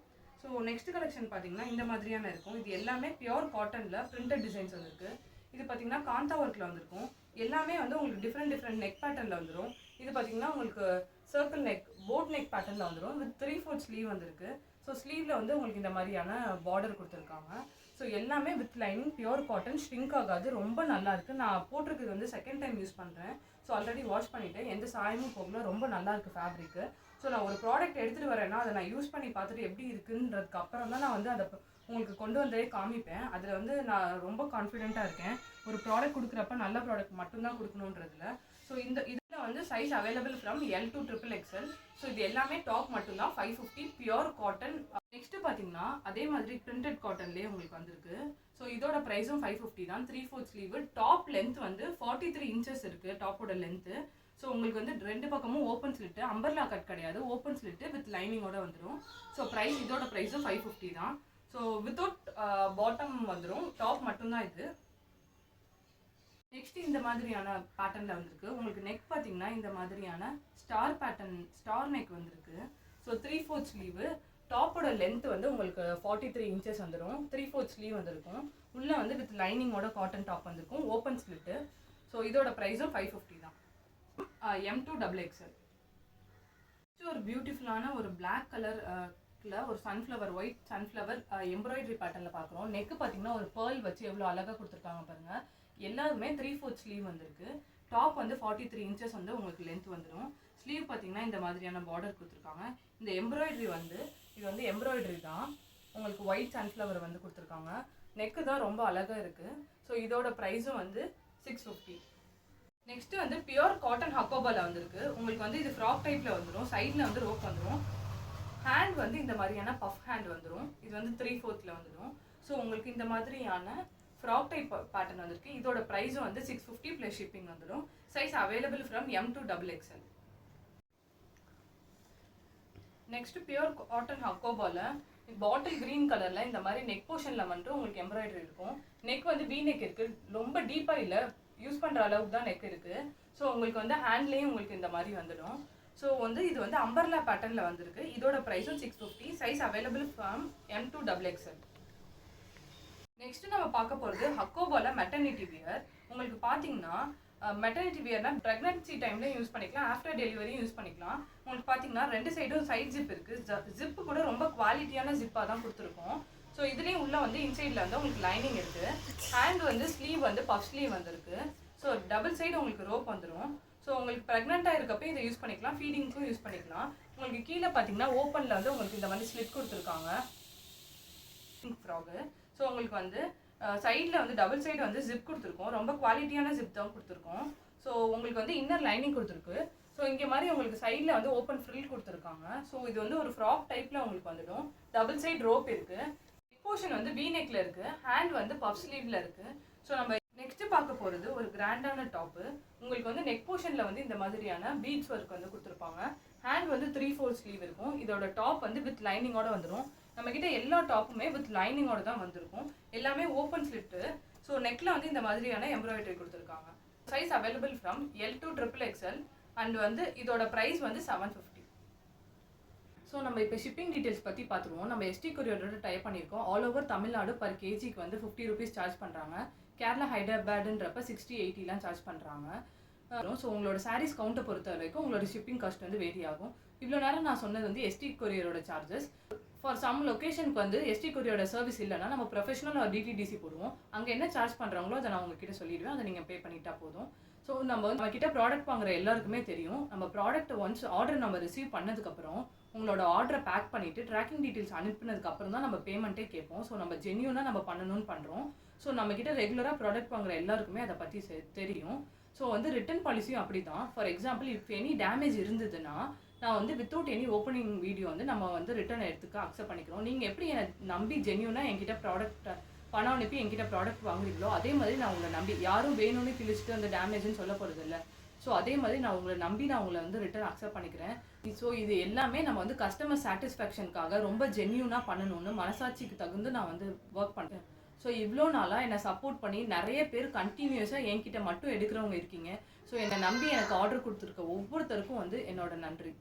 ஸோ நெக்ஸ்ட் கலெக்ஷன் பார்த்தீங்கன்னா இந்த மாதிரியான இருக்கும். இது எல்லாமே பியோர் காட்டனில் பிரிண்டட் டிசைன்ஸ் வந்துருக்கு இது பார்த்தீங்கன்னா காந்தா ஒர்க்கில் வந்திருக்கும். எல்லாமே வந்து உங்களுக்கு டிஃப்ரெண்ட் டிஃப்ரெண்ட் நெக் பேட்டர்னில் வந்துடும் இது பார்த்தீங்கன்னா உங்களுக்கு சர்க்கிள் நெக் போட் நெக் பேட்டர்னில் வந்துடும் வித் த்ரீ ஃபோர்த் ஸ்லீவ் வந்திருக்கு. ஸோ ஸ்லீவில் வந்து உங்களுக்கு இந்த மாதிரியான பார்டர் கொடுத்துருக்காங்க. ஸோ எல்லாமே with lining pure cotton shrink ஆகாது. ரொம்ப நல்லா இருக்குது நான் போட்டிருக்கிறது வந்து செகண்ட் டைம் யூஸ் பண்ணுறேன் ஸோ ஆல்ரெடி வாஷ் பண்ணிட்டேன். எந்த சாயமும் போகல. ரொம்ப நல்லா இருக்குது ஃபேப்ரிக்கு ஸோ நான் ஒரு ப்ராடக்ட் எடுத்துகிட்டு வரேன்னா அதை நான் யூஸ் பண்ணி பார்த்துட்டு எப்படி இருக்குன்றதுக்கு அப்புறம் தான் நான் வந்து அந்த உங்களுக்கு கொண்டு வந்ததே காமிப்பேன். அதில் வந்து நான் ரொம்ப கான்ஃபிடென்ட்டாக இருக்கேன். ஒரு ப்ராடக்ட் கொடுக்குறப்ப நல்ல ப்ராடக்ட் மட்டும்தான் கொடுக்கணுன்றதுல ஸோ இந்த இதில் வந்து size available from L to triple XL so இது எல்லாமே டாப் மட்டும்தான். Five fifty pure cotton next பார்த்தீங்கன்னா அதே மாதிரி பிரிண்டட் காட்டன்லேயே உங்களுக்கு வந்திருக்கு. ஸோ இதோட ப்ரைஸும் ஃபைவ் ஃபிஃப்டி தான். Three fourth sleeve top length வந்து ஃபார்ட்டி த்ரீ இன்ச்சஸ் இருக்குது டாப்போட லென்த்து ஸோ உங்களுக்கு வந்து ரெண்டு பக்கமும் ஓப்பன் ஸ்லிட்டு அம்பர்லா கட் கிடையாது. ஓப்பன் ஸ்லிட்டு வித் லைனிங்கோட வந்துடும் ஸோ ப்ரைஸ் இதோட ப்ரைஸும் ஃபைவ் ஃபிஃப்டி தான். ஸோ வித்தவுட் பாட்டம் வந்துடும் டாப் மட்டும்தான் இது. நெக்ஸ்ட் இந்த மாதிரியான பேட்டர்னில் வந்திருக்கு. உங்களுக்கு நெக் பார்த்தீங்கன்னா இந்த மாதிரியான ஸ்டார் பேட்டர்ன் ஸ்டார் நெக் வந்திருக்கு. ஸோ த்ரீ ஃபோர்த் ஸ்லீவு டாப்போட லென்த் வந்து உங்களுக்கு ஃபார்ட்டி த்ரீ இன்ச்சஸ் வந்துடும் த்ரீ ஃபோர்த் ஸ்லீவ் வந்திருக்கும். உள்ளே வந்து வித் லைனிங்கோட காட்டன் டாப் வந்திருக்கும். ஓப்பன் ஸ்லிட்டு ஸோ இதோட ப்ரைஸும் ஃபைவ் ஃபிஃப்டி தான். எம் டூ டபுள் எக்ஸ்எல் ஒரு பியூட்டிஃபுல்லான ஒரு பிளாக் கலர் ஒரு சன்ஃப்ளவர் ஒயிட் சன்ஃப்ளவர் எம்ப்ராய்டரி பேட்டர்னில் பார்க்குறோம் நெக்கு பார்த்தீங்கன்னா ஒரு பேர்ல் வச்சு எவ்வளோ அழகாக கொடுத்துருக்காங்க பாருங்க. எல்லாருமே த்ரீ ஃபோர்த் ஸ்லீவ் வந்திருக்கு. டாப் வந்து ஃபார்ட்டி த்ரீ இன்ச்சஸ் வந்து உங்களுக்கு லென்த் வந்துடும் ஸ்லீவ் பார்த்தீங்கன்னா இந்த மாதிரியான பார்டர் கொடுத்துருக்காங்க. இந்த எம்ப்ராய்டரி வந்து இது வந்து எம்ப்ராய்டரி தான். உங்களுக்கு ஒயிட் சன்ஃப்ளவர் வந்து கொடுத்துருக்காங்க. நெக்கு தான் ரொம்ப அழகாக இருக்குது ஸோ இதோட ப்ரைஸும் வந்து சிக்ஸ் ஃபிஃப்டி நெக்ஸ்ட்டு வந்து பியோர் காட்டன் ஹக்கோபாவில் வந்திருக்கு. உங்களுக்கு வந்து இது ஃப்ராக் டைப்பில் வந்துடும் சைடில் வந்து ரோப் வந்துடும் ஹேண்ட் வந்து இந்த மாதிரியான பஃப் ஹேண்ட் வந்துடும் இது வந்து த்ரீ ஃபோர்த்தில் வந்துடும் ஸோ உங்களுக்கு இந்த மாதிரியான ஃப்ராக் டைப் பேட்டர்ன் வந்திருக்கு. இதோட ப்ரைஸும் வந்து சிக்ஸ் ஃபிஃப்டி ப்ளஸ் ஷிப்பிங் வந்துடும் size available from M to double XL next pure cotton ஹக்கோபால bottle green கலர்ல இந்த மாதிரி நெக் போர்ஷனில் வந்துட்டு உங்களுக்கு எம்ப்ராய்டரி இருக்கும். நெக் வந்து வி நெக் இருக்குது ரொம்ப டீப்பாக இல்லை. யூஸ் பண்ணுற அளவுக்கு தான் நெக் இருக்குது ஸோ உங்களுக்கு வந்து ஹேண்ட்லேயும் உங்களுக்கு இந்த மாதிரி வந்துடும். ஸோ வந்து இது வந்து அம்பர்லா பேட்டர்னில் வந்திருக்கு. இதோட ப்ரைஸும் six fifty size available from M to double XL next நம்ம பார்க்க போகிறது ஹக்கோபால மெட்டர்னிட்டி வியர் உங்களுக்கு பார்த்தீங்கன்னா மெட்டர்னிட்டி வியர்னா ப்ரெக்னன்சி டைம்லேயும் யூஸ் பண்ணிக்கலாம். ஆஃப்டர் டெலிவரியும் யூஸ் பண்ணிக்கலாம். உங்களுக்கு பார்த்தீங்கன்னா ரெண்டு சைடும் சைட் ஜிப் இருக்குது ஜிப்பு கூட ரொம்ப குவாலிட்டியான ஜிப்பாக தான் கொடுத்துருக்கோம். ஸோ இதுலேயும் உள்ள வந்து இன்சைடில் வந்து உங்களுக்கு லைனிங் இருக்குது ஹேண்ட் வந்து ஸ்லீவ் வந்து பஃப் ஸ்லீவ் வந்திருக்கு. ஸோ டபுள் சைடு உங்களுக்கு ரோப் வந்துடும் ஸோ உங்களுக்கு ப்ரெக்னெண்ட்டாக இருக்கப்போ இதை யூஸ் பண்ணிக்கலாம். ஃபீடிங்க்கும் யூஸ் பண்ணிக்கலாம். உங்களுக்கு கீழே பார்த்தீங்கன்னா ஓப்பனில் வந்து உங்களுக்கு இந்த மாதிரி ஸ்லிட் கொடுத்துருக்காங்க. ஃப்ராகு ஸோ உங்களுக்கு வந்து சைடில் வந்து டபுள் சைடு வந்து ஜிப் கொடுத்துருக்கோம். ரொம்ப குவாலிட்டியான ஜிப் தான் கொடுத்துருக்கோம். ஸோ உங்களுக்கு வந்து இன்னர் லைனிங் கொடுத்துருக்கு. ஸோ இங்கே மாதிரி உங்களுக்கு சைடில் வந்து ஓப்பன் ஃப்ரில் கொடுத்துருக்காங்க. ஸோ இது வந்து ஒரு ஃப்ராக் டைப்பில் உங்களுக்கு வந்துடும். டபுள் சைடு ரோப் இருக்குது போர்ஷன் வந்து வி நெக்கில் இருக்குது ஹேண்ட் வந்து பஃப் ஸ்லீவில் இருக்குது ஸோ நம்ம பார்க்க போகிறது ஒரு கிராண்டான டாப்பு உங்களுக்கு வந்து நெக் போர்ஷனில் வந்து இந்த மாதிரியான பீட்ஸ் ஒர்க் வந்து கொடுத்துருப்பாங்க. ஹேண்ட் வந்து த்ரீ ஃபோர் ஸ்லீவ் இருக்கும். இதோட டாப் வந்து வித் லைனிங்கோட வந்துடும் நம்ம கிட்ட எல்லா டாப்புமே வித் லைனிங்கோட தான் வந்திருக்கும். எல்லாமே ஓப்பன் ஸ்லிட்டு ஸோ நெக்கில் வந்து இந்த மாதிரியான எம்ப்ராய்டரி கொடுத்துருக்காங்க. Size available from L to triple XL and வந்து இதோட ப்ரைஸ் வந்து செவன் ஃபிஃப்டி ஸோ நம்ம இப்போ ஷிப்பிங் டீட்டெயில்ஸ் பற்றி பார்த்துருவோம் நம்ம எஸ்டி கொரியரோட டைப் பண்ணியிருக்கோம். ஆல் ஓவர் தமிழ்நாடு பர் கேஜிக்கு வந்து ஃபிஃப்டி ருபீஸ் சார்ஜ் பண்ணுறாங்க கேரளா ஹைதராபாடுன்றப்ப சிக்ஸ்டி எயிட்டிலாம் சார்ஜ் பண்ணுறாங்க ஸோ உங்களோட சாரீஸ் கவுண்ட்டை பொறுத்த வரைக்கும் உங்களோட ஷிப்பிங் காஸ்ட் வந்து வேரி ஆகும். இவ்வளோ நேரம் நான் சொன்னது வந்து எஸ்டி கொரியரோட சார்ஜஸ் ஃபார் சம் லொக்கேஷனுக்கு வந்து எஸ்டி கொரியரோட சர்வீஸ் இல்லைன்னா நம்ம ப்ரொஃபஷனல் ஒரு டிடிடிசி போடுவோம். அங்கே என்ன சார்ஜ் பண்ணுறாங்களோ அதை நான் உங்ககிட்ட சொல்லிடுவேன். அதை நீங்கள் பே பண்ணிட்டா போதும். ஸோ நம்ம வந்து நம்மக்கிட்ட ப்ராடக்ட் வாங்குற எல்லாருக்குமே தெரியும். நம்ம ப்ராடக்ட் ஒன்ஸ் ஆர்டர் நம்ம ரிசீவ் பண்ணதுக்கப்புறம் உங்களோட ஆர்டரை பேக் பண்ணிவிட்டு ட்ராக்கிங் டீட்டெயில்ஸ் அனுப்பினதுக்கப்புறம் தான் நம்ம பேமெண்ட்டே கேட்போம். ஸோ நம்ம ஜென்யூனாக நம்ம பண்ணணும்னு பண்ணுறோம் ஸோ நம்ம ரெகுலராக ப்ராடக்ட் வாங்குற எல்லாருக்குமே அதை பற்றி தெரியும். ஸோ வந்து ரிட்டர்ன் பாலிசியும் அப்படி தான் for example if any damage இருந்ததுன்னா நான் வந்து வித்தவுட் எனி ஓப்பனிங் வீடியோ வந்து நம்ம வந்து ரிட்டர்ன் எடுத்துக்க அக்செப்ட் பண்ணிக்கிறோம். நீங்கள் எப்படி என்னை நம்பி ஜென்யூனாக என்கிட்ட ப்ராடக்ட் பணம் அனுப்பி என்கிட்ட ப்ராடக்ட் வாங்குறீங்களோ அதே மாதிரி நான் உங்களை நம்பி யாரும் வேணும்னு கிழிச்சிட்டு அந்த டேமேஜ்னு சொல்ல போகிறது இல்லை. ஸோ அதே மாதிரி நான் உங்களை நம்பி நான் உங்களை வந்து ரிட்டர்ன் அக்செப்ட் பண்ணிக்கிறேன். ஸோ இது எல்லாமே நம்ம வந்து கஸ்டமர் சாட்டிஸ்ஃபேக்ஷனுக்காக ரொம்ப ஜென்யூனாக பண்ணணும்னு மனசாட்சிக்கு தகுந்து நான் வந்து ஒர்க் பண்ணுறேன் ஸோ இவ்வளோ நாளாக என்னை சப்போர்ட் பண்ணி நிறைய பேர் கண்டினியூஸாக என்கிட்ட மட்டும் எடுக்கிறவங்க இருக்கீங்க. ஸோ என்னை நம்பி எனக்கு ஆர்டர் கொடுத்துருக்க ஒவ்வொருத்தருக்கும் வந்து என்னோட நன்றி.